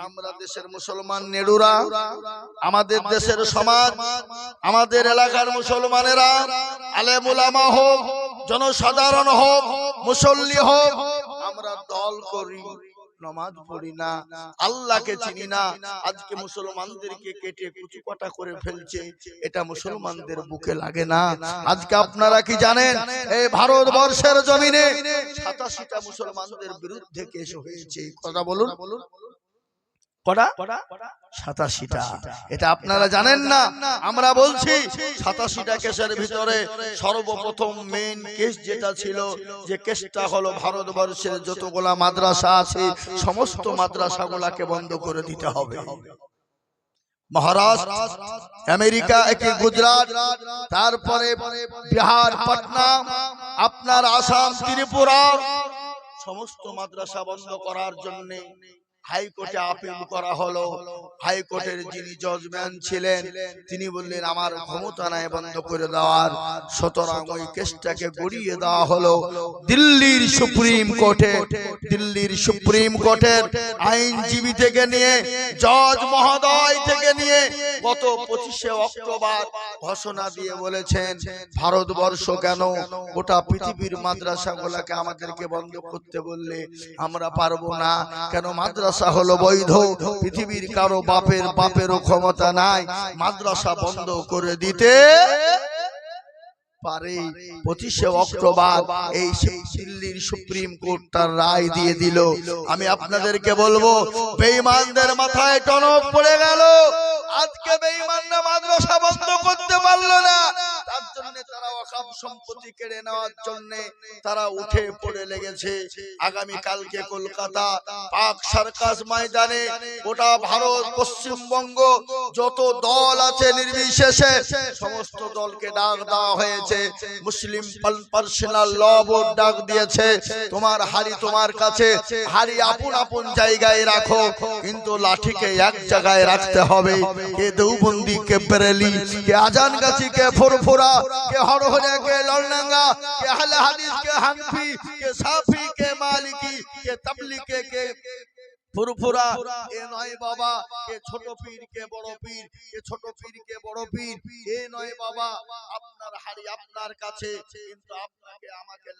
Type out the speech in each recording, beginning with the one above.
আমরা দেশের মুসলমান নেড়ুরা আমাদের দেশের সমাজ আমাদের এলাকার মুসলমানেরা আলেমুলামা হোক জনসাধারণ হোক মুসল্লি হোক আমরা দল করি নমাজ পড়ি না আল্লাহকে চিনি না আজকে মুসলমানদেরকে কেটে কুচুকাটা করে ফেলছে এটা মুসলমানদের বুকে লাগে না। আজকে আপনারা কি জানেন? এই ভারতবর্ষের জমিনে সাতাশিটা মুসলমানদের বিরুদ্ধে কেস হয়েছে। কথা বলুন। কটা? সাতাশিটা। এটা আপনারা জানেন না। আমরা বলছি সাতাশিটা কেসের ভিতরে সর্বপ্রথম মেইন কেস যেটা ছিল যে কেসটা হলো ভারতবর্ষের যতগুলা মাদ্রাসা আছে সমস্ত মাদ্রাসাগুলাকে বন্ধ করে দিতে হবে। মহারাষ্ট্র আমেরিকা একে গুজরাট তারপরে বিহার পাটনা আপনার আসাম ত্রিপুরা। সমস্ত মাদ্রাসা বন্ধ করার জন্য হাইকোর্টে আপিল করা হলো। হাইকোর্টের যিনি জজম্যান ছিলেন তিনি বললেন আমার ক্ষমতা নাই বন্ধ করে দেওয়ার। সুতরাং ওই কেসটাকে গড়িয়ে দেওয়া হলো দিল্লির সুপ্রিম কোর্টে দিল্লির সুপ্রিম কোর্টের আইনজীবী থেকে নিয়ে জজ মহোদয় থেকে নিয়ে গত পঁচিশে অক্টোবর ঘোষণা দিয়ে বলেছেন ভারতবর্ষ কেন গোটা পৃথিবীর মাদ্রাসাগুলোকে আমাদেরকে বন্ধ করতে বললে আমরা পারব না। কেন মাদ্রাসা হলো বৈধ। পৃথিবীর কারও বাপের বাপেরও ক্ষমতা নাই। মাদ্রাসা বন্ধ করে দিতে পারে। পঁচিশে অক্টোবর এই সেই সুপ্রিম কোর্ট তার রায় দিয়ে দিল। আমি আপনাদেরকে বলব, বেঈমানদের মাথায় টনক পড়ে গেল। আজকে বেঈমানরা মাদ্রাসা বন্ধ করতে পারল না। তার জন্য তারা ওয়াকাফ সম্পত্তি কেড়ে নেওয়ার জন্য তারা উঠে পড়ে লেগেছে। আগামী কালকে কলকাতা পাক সার্কাস ময়দানে গোটা ভারত পশ্চিমবঙ্গ যত দল আছে নির্বিশেষে সমস্ত দলকে ডাক দেওয়া হয়েছে। মুসলিম পার্সোনাল ল বোর্ড ডাক দিয়েছে। তোমার হাড়ি তোমার কাছে হাড়ি আপন আপন জায়গায় রাখো কিন্তু লাঠিকে এক জায়গায় রাখতে হবে। কে কে বেরেলি কে আজান গাছি কে ফুরফুরা কে হরহরে কে লড়নাঙ্গা কে আহলে হাদিস কে হানফি কে সাফি কে মালিকি কে তাবলিকে কে ফুরফুরা। এ নয় বাবা ছোট পীর, কে বড় পীর ছোট পীর, কে বড় পীর। এ নয় বাবা, আপনার হাড়ি আপনার কাছে, কিন্তু আপনাকে আমাকে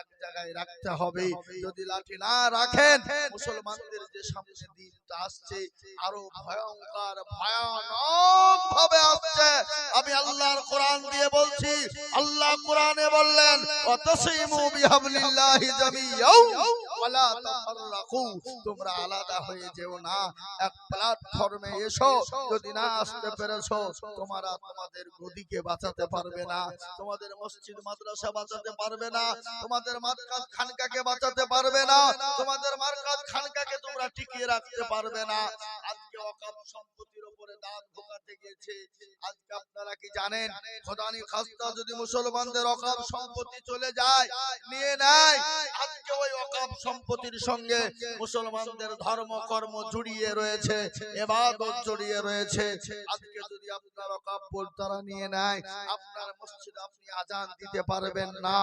এক জায়গায় রাখতে হবে। যদি লাঠি না রাখেন, মুসলমানদের যে সামনে দিনটা আসছে, আরও ভয়ঙ্কর ভয়ানক ভাবে আসছে। আমি আল্লাহর কোরআন দিয়ে বলছি, আল্লাহ কোরআনে বললেন, অতসিমু বিহাবলিল্লাহি জামিয়াও ওয়ালা তাফাররাকু তোমরা আলাদা হয়ে যেও না। এক প্ল্যাটফর্মে এসো, যদি না আসতে পেরেছ, তোমরা তোমাদের গদিকে বাঁচাতে পারবে না, তোমাদের মসজিদ, মাদ্রাসা বাঁচাতে পারবে না, তোমাদের মার্কাজ খানকাকে বাঁচাতে পারবে না, তোমাদের মার্কাজ খানকাকে তোমরা টিকিয়ে রাখতে পারবে না। আজকে অকাপ সম্পত্তির উপরে দাঁত ভোগাতে গেছে আজকে আপনারা কি জানেন? খোদানি খাস্তা যদি মুসলমানদের অকাপ সম্পত্তি চলে যায়, নিয়ে নেয়। আজকে ওই অকাপ সম্পত্তির সঙ্গে মুসলমানদের ধর্ম, কর্ম জড়িয়ে রয়েছে, এবাদত জড়িয়ে রয়েছে। আজকে যদি আপনার অকাপ বোর্ড তারা নিয়ে নেয়, আপনার মসজিদ আপনি আজান দিতে পারবেন না,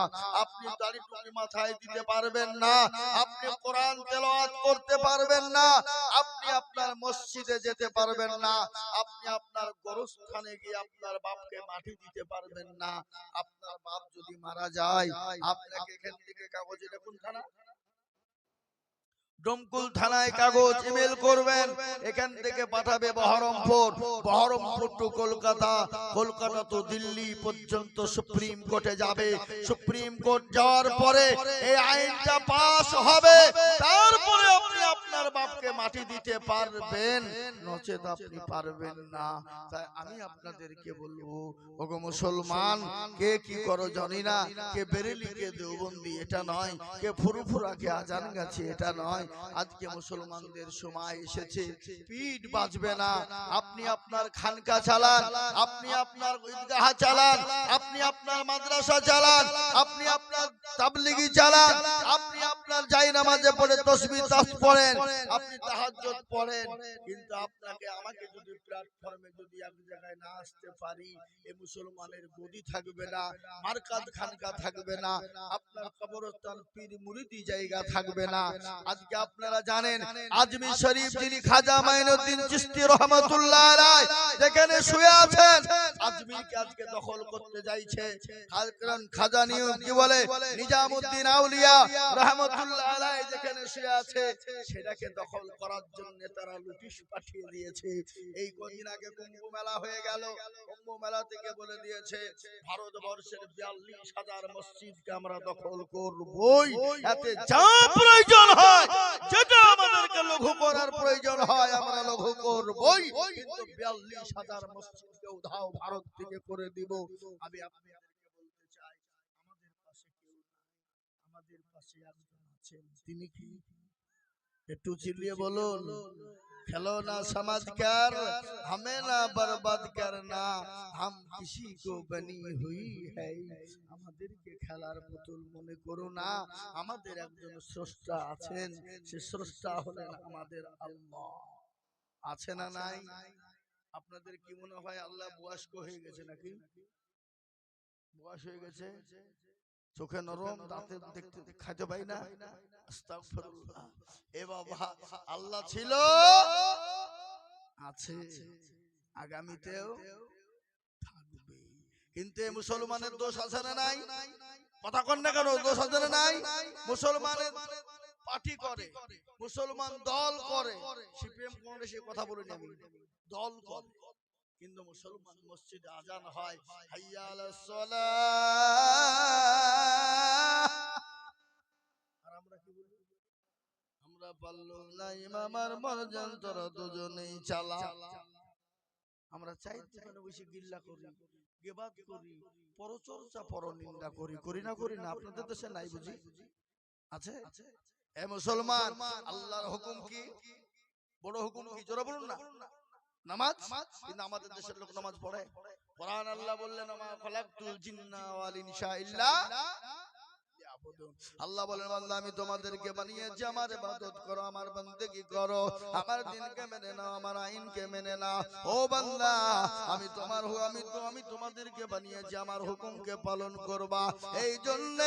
আপনি দাড়ি টুপি মাথায় দিতে পারবেন না, আপনি কোরআন তেলাওয়াত করতে পারবেন না, আপনি আপনার মসজিদে যেতে পারবেন না, আপনি আপনার গোরস্থানে গিয়ে আপনার বাপকে মাটি দিতে পারবেন না। আপনার বাপ যদি মারা যায়, আপনাকে এখান থেকে কাগজে লেখুন থানা ডমকুল থানায় কাগজ ইমেল করবেন। এখান থেকে পাঠাবে বহরমপুর। বহরমপুর। টু কলকাতা। কলকাতা তো দিল্লি পর্যন্ত সুপ্রিম কোর্টে যাবে। সুপ্রিম কোর্ট যাওয়ার পরে এই আইনটা পাশ হবে। তারপরে আপনার বাপকে মাটি দিতে পারবেন? নচেত আপনি পারবেন না। তাই আমি আপনাদেরকে বলব, ওগো মুসলমান, কে কি করো জানি না। কে বেরেলি কে দেওবন্দি, এটা নয়। কে ফুরুফুরা কে আজান গাছে, এটা নয়। আজকে মুসলমানদের সময় এসেছে। পিঠ বাঁচবে না। আপনি আপনার খানকা চালান, আপনি আপনার ঈদগাহ চালান, আপনি আপনার মাদ্রাসা চালান, আপনি আপনার তাবলিগি চালান আপনার যাই নামাজে পড়ে তসবি তাস পড়েন, আপনি তাহাজ্জুদ পড়েন। কিন্তু আপনাকে, আমাকে যদি প্ল্যাটফর্মে যদি এক জায়গায় না আসতে পারি, এ মুসলমানের গদি থাকবে না মার্কাত খানকা থাকবে না, আপনার কবরস্থান পীর মুরিদি জায়গা থাকবে না। আজকে আপনারা জানেন, আজমি শরীফ যিনি খাজা মাইনুদ্দিন চিশতি রহমাতুল্লাহ আলাইহ, যেখানে শুয়ে আছেন আজমিরকে আজকে দখল করতে যাইছে। খাজা নিউ কি বলে? নিজামউদ্দিন আউলিয়া রহমাতুল্লাহ যেখানে শুয়ে আছে সেটাকে দখল করার জন্য তারা লুটিশ পাঠিয়ে দিয়েছে। এই কদিন আগে কুম্ভ মেলা হয়ে গেল। কুম্ভ মেলা থেকে বলে দিয়েছে ভারতবর্ষের বিয়াল্লিশ হাজার মসজিদকে আমরা দখল করবই। এতে যা প্রয়োজন হয় যেটা আমাদেরকে লঘু করার প্রয়োজন হয় আমরা লঘু করবই। কিন্তু বিয়াল্লিশ হাজার মসজিদকে উধাও ভারত থেকে করে দিব। আমি বলতে চাই আমাদের পাশে কেউ আমাদের পাশে একজন তিনি কি একটু চিল্লিয়ে বলুন खिलौना समझ कर हमें ना बर्बाद करना हम किसी को बनी हुई है আমাদেরকে খেলার পুতুল মনে করো না আমাদের একজন স্রষ্টা আছেন সে স্রষ্টা হলেন আমাদের আল্লাহ আছে না নাই আপনাদের কি মনে হয় আল্লাহ বয়স্ক হয়ে গেছে নাকি বয়স হয়ে গেছে চোখে নরম দাঁতে দেখতে খাইতে পাই না। এ বাবা আল্লাহ ছিল? আছে। আগামীতেও থাকবে। কিন্তু মুসলমানের দোষ আছে না নাই? কথা কন না কেন দোষ আছে না নাই? মুসলমানের পার্টি করে। মুসলমান দল করে। সিপিএম কংগ্রেসে কথা বলিনি আমি দল করে। কিন্তু মুসলমান মসজিদে আজান হয় হাইয়া আলাস সালাহ আর আমরা কি বলি? আমরা না, ইমাম আর মরজান, তোরা দুজনেই চালা আমরা বসে গিল্লা করি, গেবাদ করি, পরচর্চা করি করি না করি না, আপনাদের দেশে নাই বুঝি? আছে? এ মুসলমান, আল্লাহর হুকুম কি? বড় হুকুম কি? জোরে বলুন না। নামাজ? কিন্তু আমাদের দেশের লোক নামাজ পড়ে। কোরআন আল্লাহ বললেন আমা খলাকতুল জিন্না ওয়াল ইনসা ইল্লা আল্লাহ বলেন বান্দা আমি তোমাদেরকে বানিয়েছি আমার ইবাদত করো আমার বন্দেগী করো আমার দিনকে মেনে নাও আমার আইনকে মেনে নাও। ও বান্দা আমি তোমার হু আমি তো আমি তোমাদেরকে বানিয়েছি আমার হুকুমকে পালন করবা। এই জন্য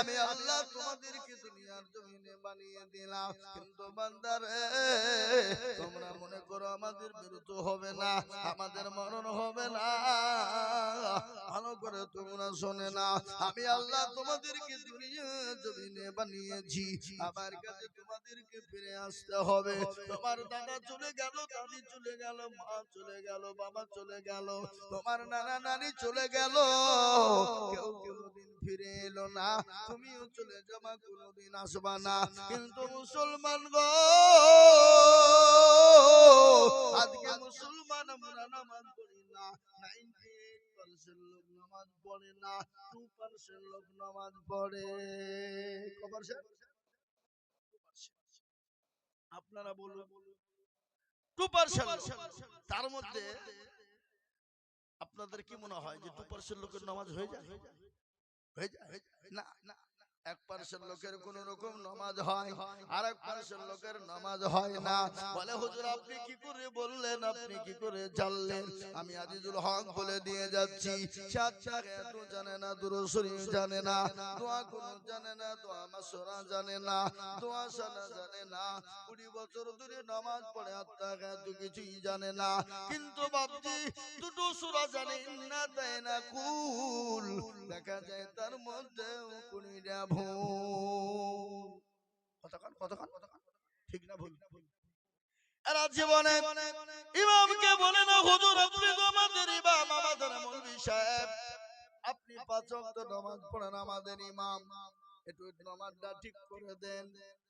আমি আল্লাহ বানিয়ে দিলাম। কিন্তু বান্দারে, তোমরা মনে করো আমাদের বিরুদ্ধ হবে না, আমাদের মরণ হবে না। ভালো করে তোমরা শোনে না, আমি আল্লাহ তোমাদেরকে দুনিয়া জমিনে বানিয়েছি, আমার কাছে তোমাদেরকে ফিরে আসতে হবে। তোমার দাদা চলে গেল, দাদি চলে গেল, মা চলে গেল, বাবা চলে গেল, তোমার নানা নানি চলে গেল। কেউ কোনোদিন ফিরে এলো না, তুমিও চলে যাবা, কোনোদিন আসবা না। কিন্তু মুসলমান গো। আজকে মুসলমান আমরা নামাজ পড়ি না। নাইনটি পার্সেন্ট লোক নামাজ পড়ে না। টু পার্সেন্ট লোক নামাজ পড়ে। ক percent? 2%? আপনারা বলুন। টু পার্সেন্ট তার মধ্যে আপনাদের কি মনে হয় যে টু পার্সেন্ট লোকের নামাজ হয়ে যায়? হয়ে যায় না। এক পার্সেন্ট লোকের কোন রকম নামাজ হয় আর এক পার্সেন্ট লোকের নামাজ হয় না। বলে হুজুর আপনি কি করে বললেন? আপনি কি করে জানলেন? আমি আজিজুল হক বলে দিয়ে যাচ্ছি। জানে না দুরুশরী জানে না দোয়া কোন জানে না দোয়া মাসরা জানে না দোয়া সানা জানে না। কুড়ি বছর ধরে নামাজ পড়ে আত্মা এত কিছুই জানে না। কিন্তু বাপজি দুটো সুরা জানে না তাই না কুল। দেখা যায় তার মধ্যে কুড়িটা ঠিক না ভুল? এরা জীবনে ইমামকে বলে না, হুজুর, আপনি তো আমাদের ইমাম, আমাদের মৌলভী সাহেব। আপনি পাঁচ ওয়াক্ত নামাজ পড়েন, আমাদের ইমাম। একটু নামাজটা ঠিক করে দেন,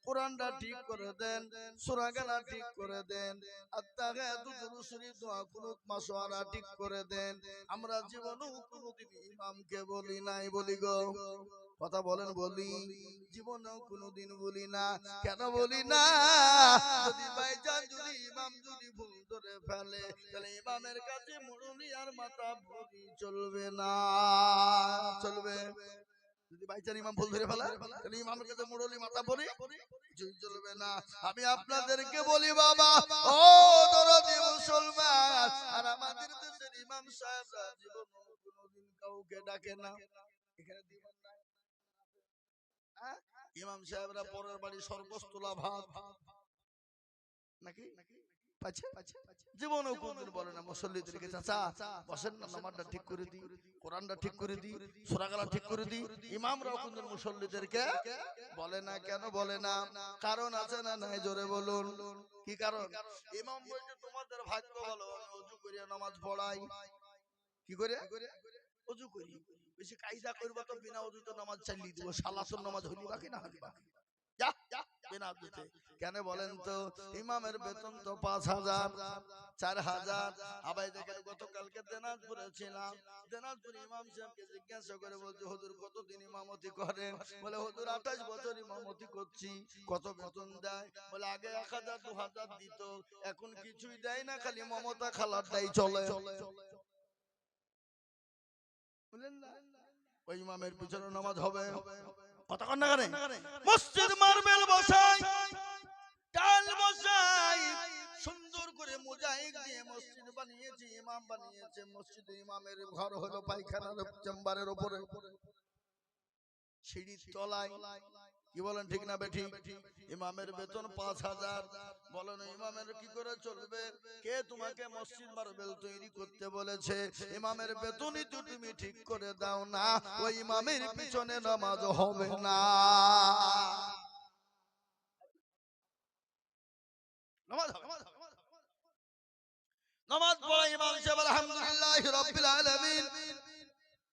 কোরআনটা ঠিক করে দেন, সূরাগানা ঠিক করে দেন আত্তাগায়াতু দুরুসরি দোয়া কুনুত মাসওয়ারা ঠিক করে দেন। আমরা জীবনেও কোনোদিন ইমামকে বলি নাই, বলি গো। কথা বলেন, বলি। জীবনেও কোনোদিন বলি না। কেন বলি না? যদি বাইজান, যদি ইমাম, যদি ভুল ধরে ফেলে, তাহলে ইমামের কাছে মুরুলি আর মাথা ভরি চলবে না, চলবে। আমি আপনাদেরকে বলি বাবা, ও দরদি মুসলমান, আর আমাদের দেশের ইমাম সাহেবরা জীবন কাউকে ডাকে না। হ্যাঁ? ইমাম সাহেবরা পরের বাড়ি সর্বস্তলা ভাত। নাকি? পাচ্ছে জীবনও কোনদিন বলে না মুসল্লিদেরকে চাচা বসেন না নামাজটা ঠিক করে দিই কোরআনটা ঠিক করে দিই সুরাগালা ঠিক করে দিই ইমামরাও কোনদিন মুসল্লিদেরকে বলে না কেন বলে না? কারণ আছে না নাই? জোরে বলুন। কি কারণ? ইমাম বলছে তোমাদের ভাগ্য ভালো আমি অজু করিয়া নামাজ পড়াই। কি করে? অজু করি। বেশি কায়দা করব তো বিনা অজুতে নামাজ চালিয়ে দিব সালাসন নামাজ হলি বাকি না হলি বাকি? বিনা। কেন বলেন তো? ইমামের বেতন তো পাঁচ হাজার চার হাজার। আবার দেখেন গতকালকে দিনাজপুরে ছিলাম। দিনাজপুর ইমাম সাহেবকে জিজ্ঞাসা করে বলছে হুজুর কতদিন ইমামতি করেন? বলে হুজুর আঠাশ বছর ইমামতি করছি। কত বেতন দেয়? বলে আগে এক হাজার দু হাজার দিত। এখন কিছুই দেয় না খালি মমতা খালারটাই চলে। বুঝলেন না? ওই ইমামের পিছনে নামাজ হবে। কতক্ষণ না করে মসজিদ মার্বেল বসাই টাল বসাই সুন্দর করে মোজাইক দিয়ে মসজিদ বানিয়েছে ইমাম বানিয়েছে মসজিদ ইমামের ঘর হলো পায়খানার চেম্বারের উপরে। সিঁড়ির তলায় কি বলেন ঠিক না বেঠি? ইমামের বেতন পাঁচ হাজার। বলেন ইমামের কি করে চলবে? কে তোমাকে মসজিদ মার্বেল তৈরি করতে বলেছে? ইমামের বেতনই তো তুমি ঠিক করে দাও না। ওই ইমামের পিছনে নামাজ হবে না। নামাজ হবে, নামাজ পড়া ইমাম সাহেব আলহামদুলিল্লাহ রাব্বিল আলামিন।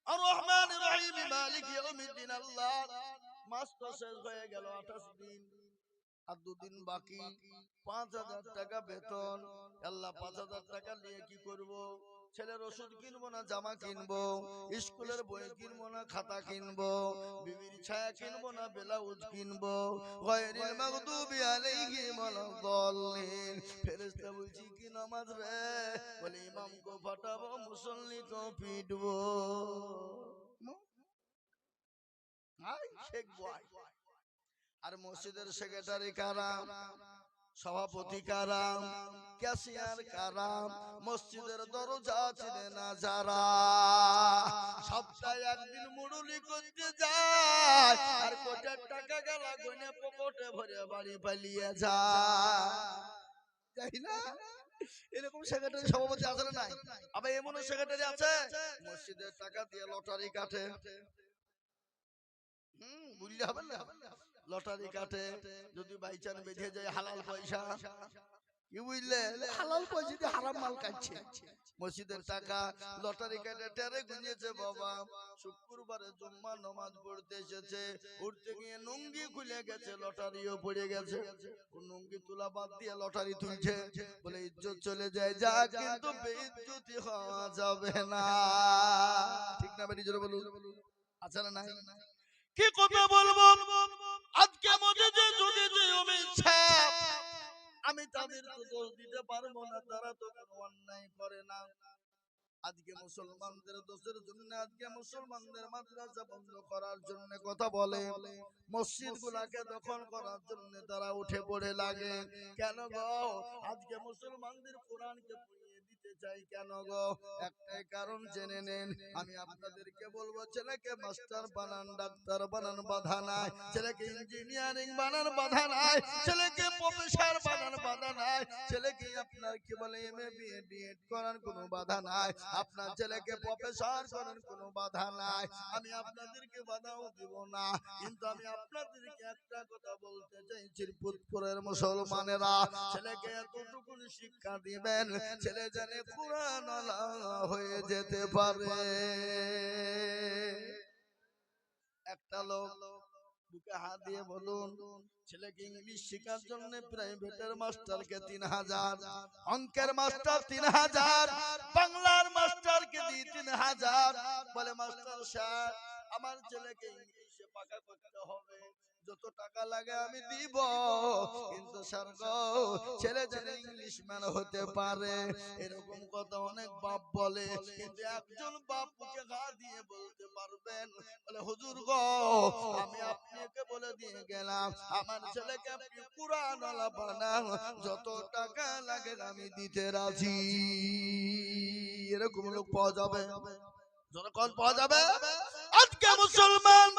আর রহমান রহিম মালিক ইয়াউমিদ্দিন আল্লাহ। মাস তো শেষ হয়ে গেল 28 দিন। আর দুদিন বাকি। পাঁচ হাজার টাকা বেতন। আল্লাহ পাঁচ হাজার টাকা নিয়ে কি করব? ছেলের ওষুধ কিনবো না, জামা কিনবো? স্কুলের বই কিনবো না, খাতা কিনবো? বিবির ছায়া কিনবো না, ব্লাউজ কিনবো? গায়রিল বলছি, কি নামাজ বলে, ইমাম কো ফাটাবো, মুসল্লি কো পিটবো। হাই শেখ বয় আর মসজিদের সেক্রেটারি কারাম সভাপতি কারাম ক্যাশিয়ার কারাম মসজিদের দরজা চিনে না যারা। সপ্তাহে একদিন মুরুলি করতে যায় আর কোটার টাকা গেলা গনে পকেটে ভরে বাড়ি পালিয়ে যায়। তাই না? এরকম সেক্রেটারি সভাপতি আছে না নাই? আবার এমনও সেক্রেটারি আছে মসজিদের টাকা দিয়ে লটারি কাটে। লটারি কাটে, যদি বাই চান বেঁধে যায় হালাল পয়সা। কি বুঝলে? হালাল পয়সা দিয়ে হারাম মাল কাটছে। মসজিদের টাকা, লটারি কাটে টেরে গুঁজেছে বাবা। শুক্রবারে জুম্মা নমাজ পড়তে এসেছে। উঠতে গিয়ে নুঙ্গি খুলে গেছে, লটারিও পড়ে গেছে। নুঙ্গি তোলা বাদ দিয়ে লটারি তুলছে। বলে, ইজ্জত চলে যায় যা, কিন্তু বেইজ্জতি হওয়া যাবে না। ঠিক না বেরি জোরে বলুন। আচ্ছা না নাই? কি কথা বলব? আজকে মধ্যে যে যদি যে ছাপ। আমি তাদের দোষ দিতে পারব না, তারা তো অন্যায় করে না। আজকে মুসলমানদের দোষের জন্য, আজকে মুসলমানদের মাদ্রাসা বন্ধ করার জন্য কথা বলে। মসজিদ গুলাকে দখল করার জন্য তারা উঠে পড়ে লাগে। কেন গো? আজকে মুসলমানদের কোরআনকে চাই কেন গো? একটাই কারণ জেনে নেন। আমি আপনাদেরকে বলব, ছেলেকে মাস্টার বানান, ডাক্তার বানান, বাধা নাই। ছেলেকে ইঞ্জিনিয়ারিং বানান, বাধা নাই। ছেলেকে প্রফেসর বানান, বাধা নাই। ছেলেকে আপনার কি বলে এম এ বি করার কোনো বাধা নাই। আপনার ছেলেকে প্রফেসর করার কোনো বাধা নাই। আমি আপনাদেরকে বাধাও দিব না। কিন্তু আমি আপনাদেরকে একটা কথা বলতে চাই চিরপুতপুরের মুসলমানেরা। ছেলেকে এতটুকু শিক্ষা দিবেন, ছেলে জানে কোরআন হয়ে যেতে পারে। একটা লোক বুকে হাত দিয়ে বলুন, ছেলেকে ইংলিশ শেখার জন্য প্রাইভেটের মাস্টারকে তিন হাজার, অঙ্কের মাস্টার তিন হাজার, বাংলার মাস্টারকে দিয়ে তিন হাজার। বলে, মাস্টার স্যার, আমার ছেলেকে ইংলিশে পাকা করতে হবে। যত টাকা লাগে আমি দিব। কিন্তু স্যার গো ছেলে যেন ইংলিশ ম্যান হতে পারে। এরকম কথা অনেক বাপ বলে। কিন্তু একজন বাপ মুখে ঘা দিয়ে বলতে পারবেন। বলে হুজুর গো আমি আপনাকে বলে দিয়ে গেলাম। আমার ছেলেকে আপনি কুরআন আলা বানান। যত টাকা লাগে আমি দিতে রাজি। এরকম লোক পাওয়া যাবে। জনগণ পাওয়া যাবে। আজকে মুসলমান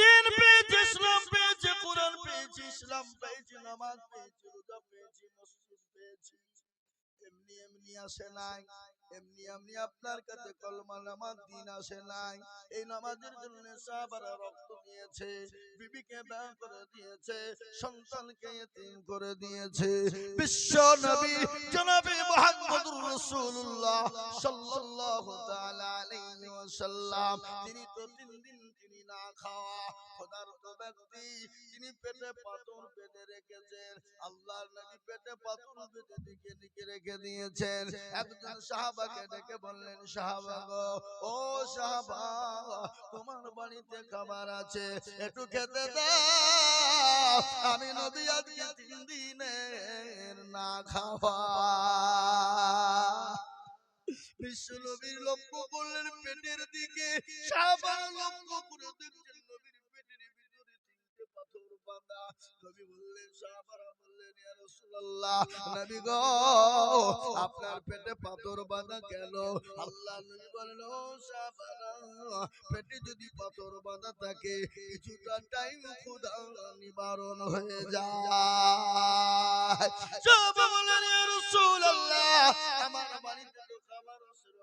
দিন পেয়েছি ইসলাম পেয়েছি কোরআন পেয়েছি ইসলাম পেয়েছি নামাজ পেয়েছি রোজা পেয়েছি মসজিদ পেয়েছি। এমনি এমনি আসে নাই। এমনি এমনি আপনার কাছে কলমা নামাজ দিন আসে নাই। এই নামাজের জন্য রক্ত দিয়েছে, বিবিকে ব্যয় করে দিয়েছে, সন্তানকে এতিম করে দিয়েছে। বিশ্ব নবী জনাবে সাল্লাল্লাহু তাআলা আলাইহি ওয়াসাল্লাম। তিনি তো তিন দিন তিনি না খাওয়া খোদার ব্যক্তি, তিনি পেটে পাথর বেঁধে রেখেছেন। আল্লাহর নবী পেটে পাথর বেঁধে দিকে দিকে রেখে দিয়েছেন। একজন সাহাবাকে ডেকে বললেন সাহাবা গো ও সাহাবা তোমার বাড়িতে খাবার আছে একটু খেতে দাও। আমি নদী আজকে তিন দিনের না খাওয়া। বিশ্ব নবীর লক্ষ্য করলেন পেটের দিকে সাহাবা লক্ষ্য বাঁধা নবী বললেন, সাহাবারা বললেন, ইয়া রাসূলুল্লাহ, নবী গো, আপনার পেটে পাথর বাঁধা কেন? আল্লাহ নবী বললেন সাহাবারা, পেটে যদি পাথর বাঁধা থাকে, কিছুটা টাইম ক্ষুধা নিবারণ হয়ে যায়। সাহাবা বললেন, ইয়া রাসূলুল্লাহ, আমার বাড়িতে তো খাবার রসুল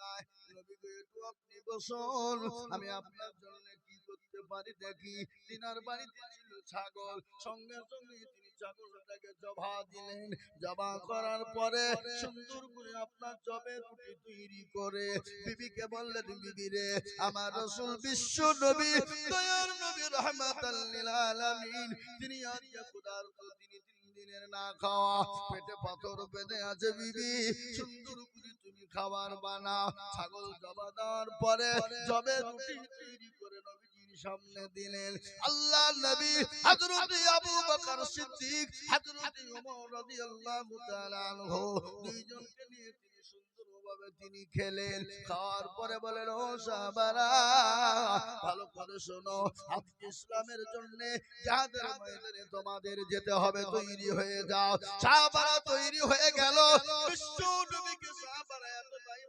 নাই। নবী গো, একটু আপনি বসুন, আমি আপনার জন্য পারি দেখি, তিনার বাড়িতে ছিল ছাগল। সঙ্গে সঙ্গে তিনি ছাগলটাকে জবা দিলেন। জবা করার পরে সুন্দর করে আপনার জবে রুটি তৈরি করে। বিবিকে বললেন, বিবি রে, আমার রসুল বিশ্ব নবী, দয়ার নবী, রহমাতাল লিল আলামিন। তিনি আজকে খুদার তিনি তিন দিনের না খাওয়া। পেটে পাথর বেঁধে আছে বিবি। সুন্দর করে তুমি খাবার বানাও। ছাগল জবা দেওয়ার পরে জবে রুটি তৈরি করে নবীজির সামনে দিলেন। আল্লাহ নবী হযরত আবু বকর সিদ্দিক হযরত ওমর রাদিয়াল্লাহু তাআলা আনহু দুইজনকে নিয়ে তিনি সুন্দরভাবে তিনি খেলেন। খাওয়ার পরে বলেন ও সাহাবারা ভালো করে শোনো আজকে ইসলামের জন্য যাদের ময়দানে তোমাদের যেতে হবে তৈরি হয়ে যাও। সাহাবারা তৈরি হয়ে গেল। বিশ্ব নবীকে সাহাবারা এতটাই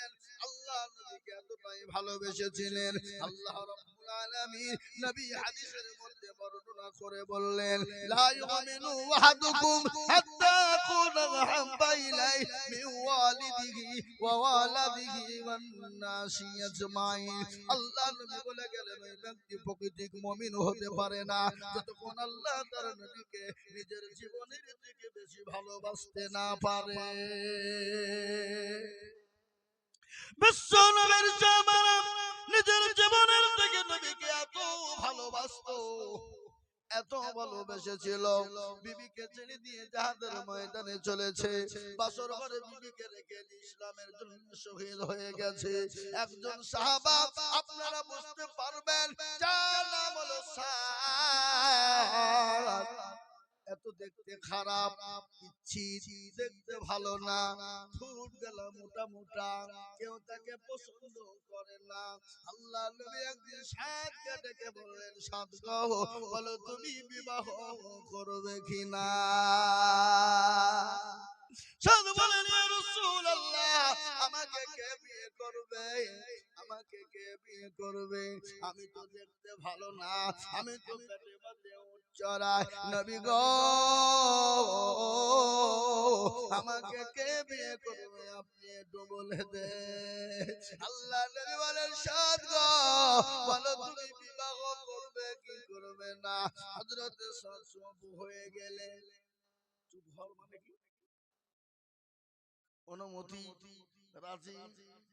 ভালোবেসেছিলেন আল্লাহ নবীকে এতটাই ভালোবেসেছিলেন। আল্লাহ রাব্বুল আলামিন নবী হাদিসের মধ্যে বর্ণনা করে বললেন, লা ইউমিনু আহাদুকুম হাত্তা ইলাই মিন ওয়ালিদিহি ওয়া ওয়ালাদিহি ওয়ান নাসি আজমাইন। আল্লাহ নবী বলে গেলেন, ওই ব্যক্তি প্রকৃতিক মুমিন হতে পারে না। যতক্ষণ আল্লাহ তার নবীকে নিজের জীবনের থেকে বেশি ভালোবাসতে না পারে। বিশ্ব জামানা নিজের জীবনের থেকে নবীকে এত ভালোবাসতো। এত ভালোবেসেছিল। বিবিকে ছেড়ে দিয়ে জাহাদের ময়দানে চলেছে। বাসর ঘরে বিবিকে রেখে ইসলামের জন্য শহীদ হয়ে গেছে। একজন সাহাবা, আপনারা বুঝতে পারবেন, যার নাম হলো সাদ। এত দেখতে খারাপ ইচ্ছি দেখতে ভালো না। ঠুট গেল মোটা মোটা, কেউ তাকে পছন্দ করে না। আল্লাহ নবী একদিন সাতকে ডেকে বললেন সাত বলো তুমি বিবাহ করবে কিনা? করবে। আমি তো দেখতে ভালো না। আমি তো পেটে বাদে চড়াই। নবী গো আমাকে কে বিয়ে করবে? আপনি একটু বলে দে। আল্লাহ নবী বলেন সাদ গো বলো তুমি বিবাহ করবে কি করবে না? হযরতে সব হয়ে গেলে চুপ হওয়ার মানে কি? অনুমতি রাজি।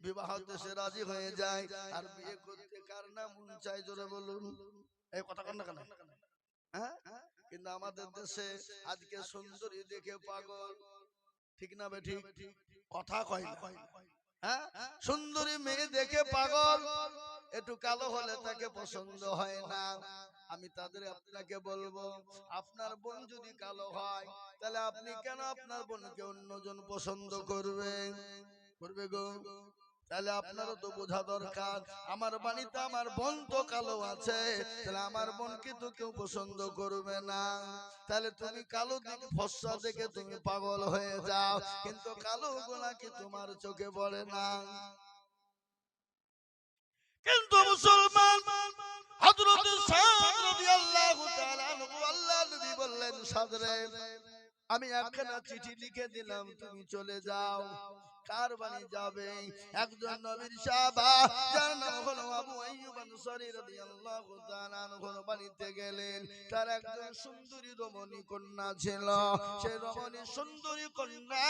বিবাহ দেশে রাজি হয়ে যায় আর বিয়ে করতে কার না মন চাই জোরে বলুন? এই কথা কন কেন? হ্যাঁ? কিন্তু আমাদের দেশে আজকে সুন্দরী দেখে পাগল। ঠিক না বে ঠিক? কথা কয়। হ্যাঁ? সুন্দরী মেয়ে দেখে পাগল। একটু কালো হলে তাকে পছন্দ হয় না। আমি তাদের আপনাকে বলব আপনার বোন যদি কালো হয় তাহলে আপনি কেন আপনার বোনকে অন্যজন পছন্দ করবে করবে গো। তাহলে আপনারও তো বোঝা দরকার। আমার বাড়িতে আমার বোন তো কালো আছে। তাহলে আমার বোনকে তো কেউ পছন্দ করবে না। তাহলে তুমি কালো দিকে ফসা দেখে তুমি পাগল হয়ে যাও। কিন্তু কালো গোলা কি তোমার চোখে পড়ে না? কিন্তু মুসলমান হযরত সাদ রাদিয়াল্লাহু তাআলা আল্লাহ নবী বললেন, সাদরে, আমি একখানা চিঠি লিখে দিলাম, তুমি চলে যাও। কার বাড়ি যাবে? একজন নবীর সাহাবা যার নাম হলো আবু আইয়ুব আনসারী রাদিয়াল্লাহু তাআলা বাড়িতে গেলেন। তার একজন সুন্দরী রমণী কন্যা ছিল। সেই রমণী সুন্দরী কন্যা।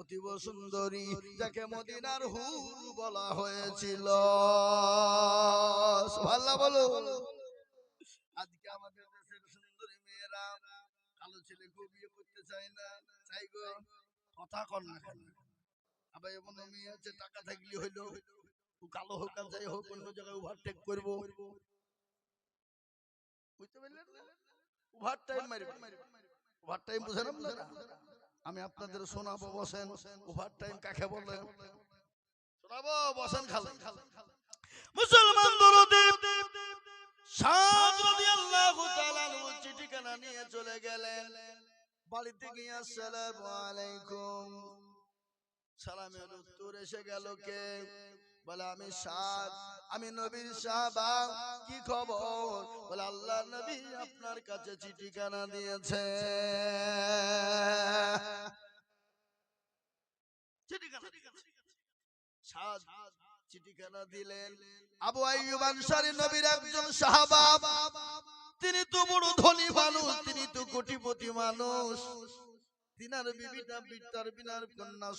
অতীব সুন্দরী যাকে মদিনার হুর বলা হয়েছিল। ভাল্লা বলো। আজকে আমাদের দেশের সুন্দরী মেয়েরা কালো ছেলে বিয়ে করতে চায় না। চাই গো। কথা কর না কেন? আবার এমন আছে টাকা থাকলে কালো হোক আর যাই হোক, অন্য জায়গায় ওভারটেক বুঝতে পারলেন ওভার টাইম মারবে। ওভার টাইম বুঝেন আপনারা আমি আপনাদের শোনাবো, বসেন। ওভার টাইম কাকে বলে শোনাবো, বসেন খালেন মুসলমান দরদি সাদ রাদিয়াল্লাহু তাআলা চিঠিখানা নিয়ে চলে গেলেন। বাড়িতে গিয়ে আসসালামু আলাইকুম। সালামের উত্তর এসে গেল কে? বলে আমি সাদ। আমি নবীর সাহাবা কি খবর? বলে আল্লাহ নবী আপনার কাছে চিঠিখানা দিয়েছে। চিঠিখানা সাদ চিঠিখানা দিলেন। আবু আইয়ুব আনসারী নবীর একজন সাহাবা। তিনি তো বড় ধনী মানুষ, তিনি তো কোটিপতি মানুষ। তিনার বিবিটা বিটার বিনার কন্যা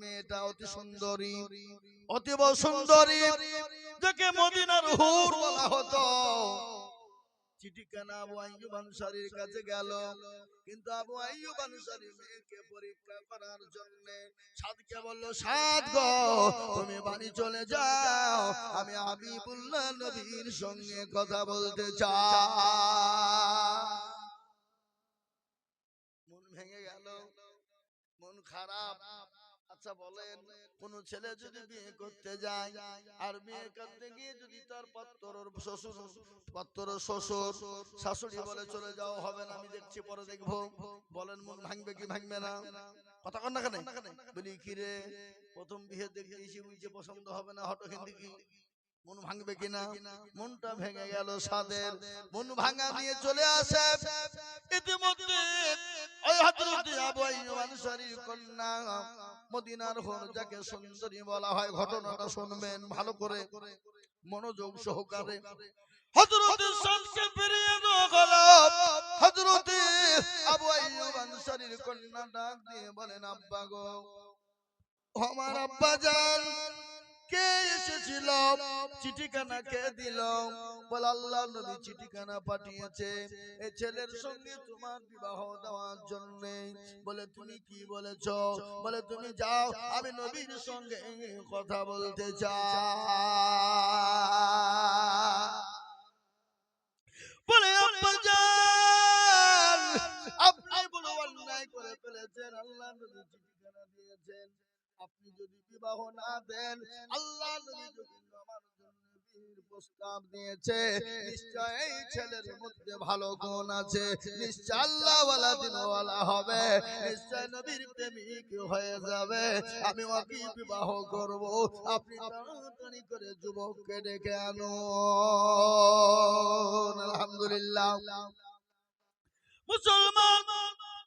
মেয়েটা অতি সুন্দরী, অতীব সুন্দরী, যাকে মদিনার হুর বলা হতো। চিঠিখানা আবু আইয়ুব আনসারীর কাছে গেল? কিন্তু আবু আইয়ুব আনসারী মেয়েকে পরীক্ষা করার জন্য সাদকে বলল, সাদ গো, তুমি বাড়ি চলে যাও। আমি হাবিবুল্লাহ নবীর সঙ্গে কথা বলতে চাই। মন ভেঙে গেল, মন খারাপ। আচ্ছা বলেন কোন ছেলে যদি বিয়ে করতে যায় আর বিয়ে করতে গিয়ে যদি তার পাত্তর শ্বশুর পাত্তর শ্বশুর শাশুড়ি বলে চলে যাও হবে না আমি দেখছি পরে দেখব। বলেন মন ভাঙবে কি ভাঙবে না? কথা কন না কেন? বলি কি রে প্রথম বিয়ে দেখে এসে বুঝছে পছন্দ হবে না কি মন ভাঙবে কিনা মনটা ভেঙে গেল সাদের মন ভাঙা নিয়ে চলে আসে। ইতিমধ্যে ওই আইয়ুব আনসারীর কন্যা মদিনার হন যাকে সুন্দরী বলা হয়, ঘটনাটা শুনবেন ভালো করে। মনোযোগ সহকারে। কন্যা ডাক দিয়ে বলেন, আব্বা গো আমার আব্বা জান কে এসেছিল? চিঠিখানা কে দিল। বল আল্লাহ নবী চিঠিখানা পাঠিয়েছে। এই ছেলের সঙ্গে তোমার বিবাহ দেওয়ার জন্য। বলে, তুমি কি বলেছ? বলে, তুমি যাও, আমি নবীর সঙ্গে কথা বলতে চাই। বলে, আব্বা জান, আপনি বড় অন্যায় করে ফেলেছেন। আল্লাহ নবী চিঠিখানা দিয়েছেন আপনি যদি বিবাহ না দেন, আল্লাহ প্রস্তাব দিয়েছে, নিশ্চয় এই ছেলের মধ্যে ভালো গুণ আছে। নিশ্চয় দিনওয়ালা হবে। নিশ্চয় নবীর প্রেমিক হয়ে যাবে। আমি ওকে বিবাহ করব। আপনি তাড়াতাড়ি করে যুবককে ডেকে আনুন। আলহামদুলিল্লাহ। মুসলমান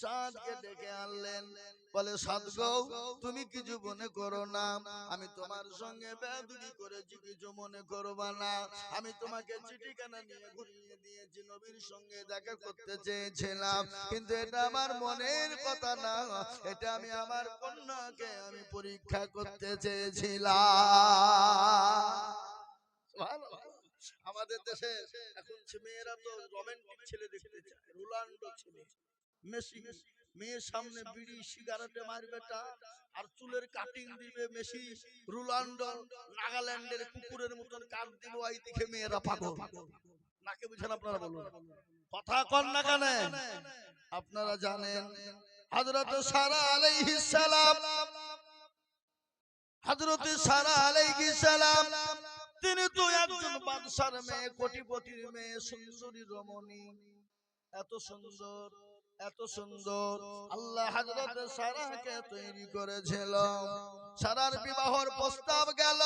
সাদকে ডেকে আনলেন। বলে সাদগো তুমি কিছু মনে করো না? আমি তোমার সঙ্গে বেদুরি করেছি কিছু মনে করবা না। আমি তোমাকে চিঠিখানা নিয়ে ঘুরিয়ে দিয়েছি। নবীর সঙ্গে দেখা করতে চেয়েছিলাম। কিন্তু এটা আমার মনের কথা না। এটা আমি আমার কন্যাকে আমি পরীক্ষা করতে চেয়েছিলাম। সুবহানাল্লাহ। আমাদের দেশে এখন মেয়েরা তো রোমান্টিক ছেলে দেখতে চায়। রোনাল্ডো ছেলে। মেসি মেয়ের সামনে বিড়ি, সিগারেটে মারবে টা আর চুলের কাটিং দিবে মেসি রোনাল্ডো নাগাল্যান্ডের কুকুরের মতন কাট দিব এই দেখে মেয়েরা পাগল। নাকে বুঝেন আপনারা বলুন। কথা কন না কেন? আপনারা জানেন, হযরত সারা আলাইহিস সালাম, হযরত সারা আলাইহিস সালাম, তিনি তো একজন বাদশার মেয়ে, কোটিপতির মেয়ে, সুন্দরী রমণী। এত সুন্দর। এত সুন্দর আল্লাহ হযরত সারাকে তৈরি করেছিল। সারার বিবাহর প্রস্তাব গেল।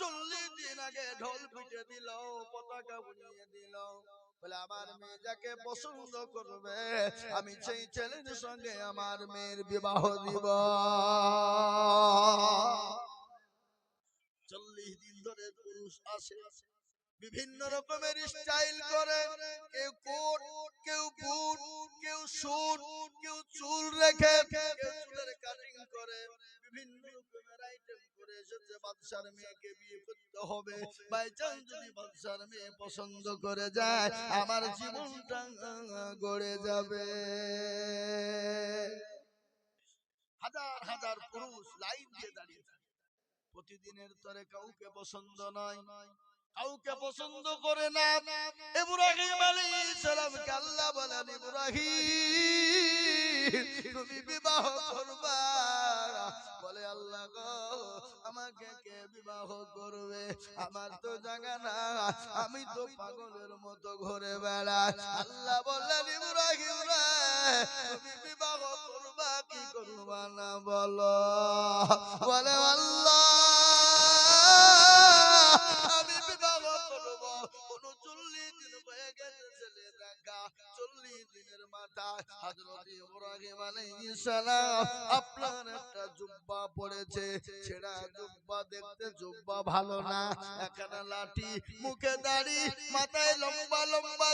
চল্লিশ দিন আগে ঢোল পিটে দিল পতাকা উড়িয়ে দিল। বলে আমার মেয়ে যাকে পছন্দ করবে আমি সেই ছেলের সঙ্গে আমার মেয়ের বিবাহ দিব। চল্লিশ দিন ধরে পুরুষ আসে। বিভিন্ন রকমের স্টাইল করে। কেউ কোট, কেউ বুট, কেউ শুট কেউ চুল রেখে কেউ চুলের কাটিং করে। বিভিন্ন রকমের আইটেম করে বাদশার মেয়েকে বিয়ে করতে হবে। বাই চান্স যদি বাদশার মেয়ে পছন্দ করে যায়, আমার জীবনটা গড়ে যাবে। হাজার হাজার পুরুষ লাইন দিয়ে দাঁড়িয়ে প্রতিদিনের তরে কাউকে পছন্দ নয়। কাউকে পছন্দ করে না। ইব্রাহিম সালাম বলেন, ইব্রাহিম, তুমি বিবাহ করবা। বলে, আল্লাহ আমাকে কে বিবাহ করবে? আমার তো জায়গা না। আমি তো পাগলের মতো ঘুরে বেড়াই। আল্লাহ বললেন, ইব্রাহিম রে, তুমি বিবাহ করবা, কি করবা না বলো? বলে, আল্লাহ আপনার একটা জুব্বা পড়েছে। ছেঁড়া জুব্বা ভালো না। লাঠি মুখে দাড়ি, মাথায় লম্বা লম্বা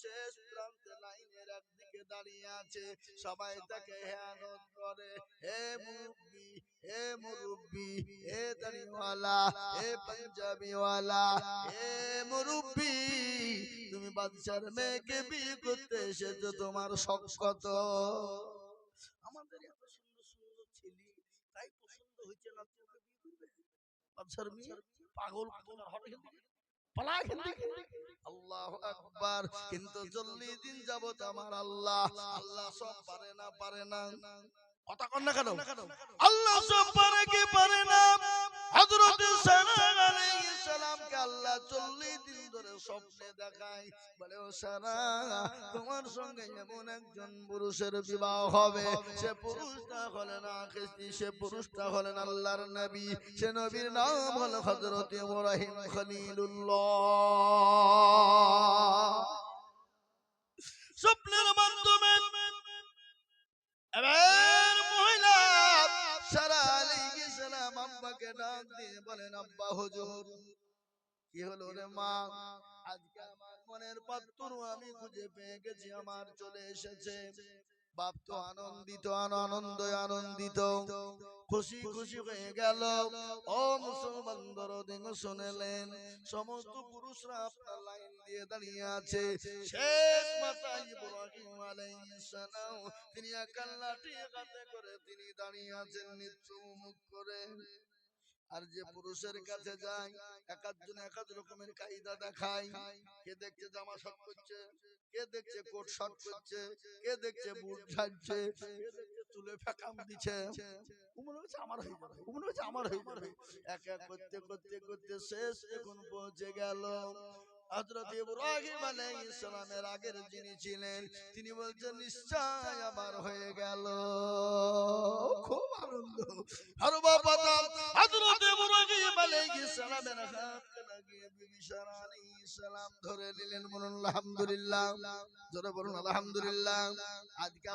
শেষ প্রান্তে লাইনের একদিকে দাঁড়িয়ে আছে। সবাই তাকে হেয়ানত করে। হে মুরব্বি হে মুরব্বি হে দাড়িওয়ালা হে পাঞ্জাবিওয়ালা হে মুরব্বি তুমি বাদশার মেয়েকে বিয়ে করতে এসেছ তোমার শখ কত? আমাদের এত সুন্দর সুন্দর ছেলে তাই পছন্দ হয়েছে না বিয়ে করবে? বাদশার মেয়ে পাগল পাগল হবে পালা আল্লাহু আকবার। কিন্তু চল্লিশ দিন যাবত আমার আল্লাহ আল্লাহ সব পারে না পারে না। কথা কন না কেন? আল্লাহ সব পারে কি পারে না? হযরত সালামকে আল্লাহ 40 দিন ধরে স্বপ্নে দেখায়। বলে ও সারা তোমার সঙ্গে এমন একজন পুরুষের বিবাহ হবে। সে পুরুষটা হলেন আখিস্তি সে পুরুষটা হলেন আল্লাহর নবী। সে নবীর নাম হলো হযরত ইব্রাহিম খলিলুল্লাহ। স্বপ্নের মাধ্যমে এবার ডাক দিয়ে বলেন, আব্বা হুজুর, কি হলো রে মা? আজকে আমার মনের পাত্র আমি খুঁজে পেয়ে গেছি, আমার চলে এসেছে। বাপ তো আনন্দিত, আনন্দ, আনন্দিত। খুশি খুশি হয়ে গেল। ও মুসলমান দরদিন শুনেলেন, সমস্ত পুরুষরা আপনার লাইন দিয়ে দাঁড়িয়ে আছে। শেষ মাতা ইব্রাহিম আলাইহিস সালাম, তিনি একাল লাঠি হাতে করে তিনি দাঁড়িয়ে আছেন নিত্য মুখ করে। আর যে পুরুষের কাছে যায় এক একজন এক এক রকমের কায়দা দেখায় কে দেখছে জামা শর্ট করছে? কে দেখছে কোট শর্ট করছে? কে দেখছে বুট ছাড়ছে কে দেখছে চুলে ফেকাম মনে হচ্ছে আমার হয়ে যাবে মনে হচ্ছে আমার হয়ে যাবে। এক এক করতে করতে করতে শেষ এখন পৌঁছে গেল। হযরত ইব্রাহিম আলাইহিস সালামের আগের যিনি ছিলেন তিনি বলছেন নিশ্চয় আমার হয়ে গেল। খুব আনন্দ। আর বাবা হযরত ইব্রাহিম আলাইহিস সালামের হাত লাগিয়ে ঈসা আলাইহিস সালাম ধরে নিলেন। বলুন আলহামদুলিল্লাহ। জোরে বলুন আলহামদুলিল্লাহ। আজকে